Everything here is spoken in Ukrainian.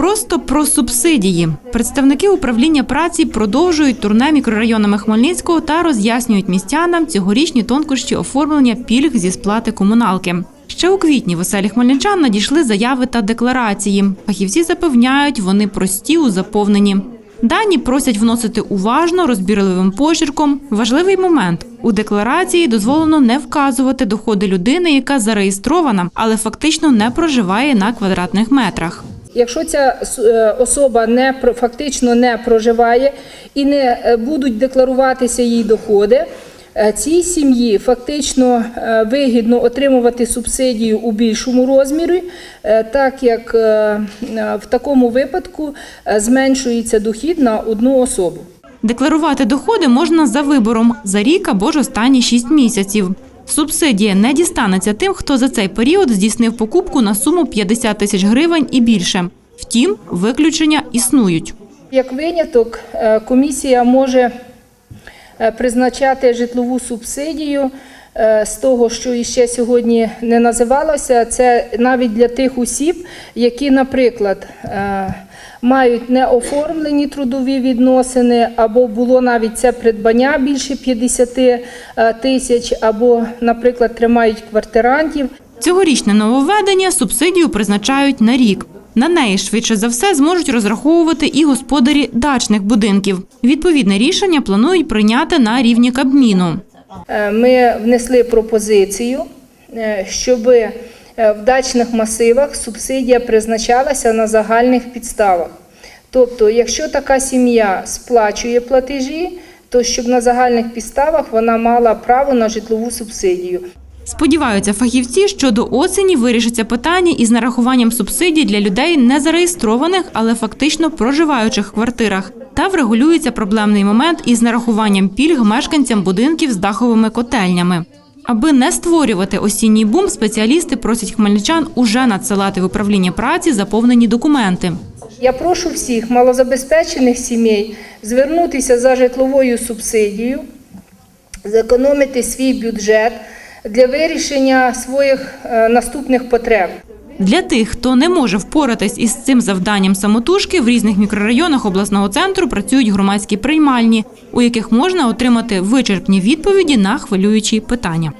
Просто про субсидії. Представники управління праці продовжують турне мікрорайонами Хмельницького та роз'яснюють містянам цьогорічні тонкощі оформлення пільг зі сплати комуналки. Ще у квітні в оселі хмельничан надійшли заяви та декларації. Фахівці запевняють, вони прості у заповненні. Дані просять вносити уважно, розбірливим почерком. Важливий момент у декларації дозволено не вказувати доходи людини, яка зареєстрована, але фактично не проживає на квадратних метрах. Якщо ця е, особа не фактично не проживає і не е, будуть декларуватися її доходи, е, цій сім'ї фактично вигідно отримувати субсидію у більшому розмірі, так як в такому випадку зменшується дохід на одну особу. Декларувати доходи можна за вибором за рік або ж останні 6 місяців. Субсидія не дістанеться тим, хто за цей період здійснив покупку на суму 50 тисяч гривень і більше. Втім, виключення існують. Як виняток, е, комісія може е, призначати житлову субсидію з того, що іще сьогодні не називалося. Це навіть для тих осіб, які, наприклад, е, мають неоформлені трудові відносини, або було навіть це придбання більше 50 е, тисяч, або, наприклад, тримають квартирантів. Цьогорічне нововведення субсидію призначають на рік. На неї швидше за все зможуть розраховувати і господарі дачних будинків. Відповідне рішення планують прийняти на рівні Кабміну. Е, Ми внесли пропозицію, е, щоб е, в дачних масивах субсидія призначалася на загальних підставах. Тобто, якщо така сім'я сплачує платежі, то щоб на загальних підставах вона мала право на житлову субсидію. Сподіваються фахівці, що до осені вирішиться питання із нарахуванням субсидій для людей не зареєстрованих, але фактично проживаючих в квартирах. Та врегулюється проблемний момент із нарахуванням пільг мешканцям будинків з даховими котельнями. Аби не створювати осінній бум, спеціалісти просять хмельничан уже надсилати в управління праці заповнені документи. Я прошу всіх малозабезпечених сімей звернутися за житловою субсидією, зекономити свій бюджет для вирішення своїх е, наступних потреб. Для тих, хто не може впоратись із цим завданням самотужки, в різних мікрорайонах обласного центру працюють громадські приймальні, у яких можна отримати вичерпні відповіді на хвилюючі питання.